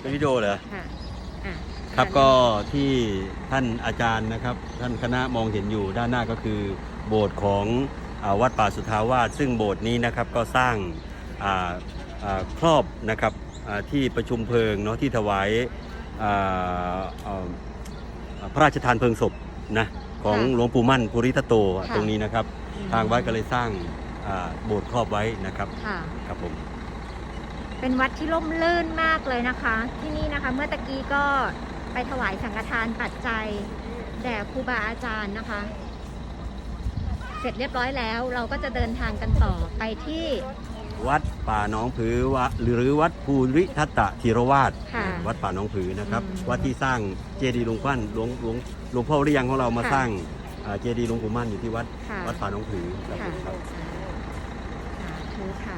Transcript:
เป็นวิดีโอเหรอค่ะอะครับก็ที่ท่านอาจารย์นะครับ ท่านคณะมองเห็นอยู่ด้านหน้าก็คือโบสถ์ของอาวัดป่าสุทธาวาสซึ่งโบสถ์นี้นะครับก็สร้างอ่าอ่าครอบนะครับอ่าที่ประชุมเพลิงเนาะที่ถวายอ่าอ่าพระราชทานเพลิงศพนะของหลวงปู่มั่นภูริทัตโตตรงนี้นะครับ ทางวัดก็เลยสร้างอ่าโบสถ์ครอบไว้นะครับค่ะครับผม เป็นวัดที่ร่มรื่นมากเลยนะคะ ที่นี่นะคะเมื่อตะกี้ก็ไปถวายสังฆทานปัจจัยแด่ครูบาอาจารย์นะคะ เสร็จเรียบร้อยแล้วเราก็จะเดินทางกันต่อไปที่ วัดป่าหนองผือวะหรือวัดภูริทัตตะธีรวาสค่ะวัดป่าหนองผือนะครับ อืม วัดที่สร้างเจดีย์หลวงพ่านหลวงหลวงหลวงพ่อเรียงของเรามาค่ะสร้างอ่าเจดีย์หลวงปู่มั่นอยู่ที่วัดค่ะวัดป่าหนองผือครับค่ะผมครับ สาธุค่ะ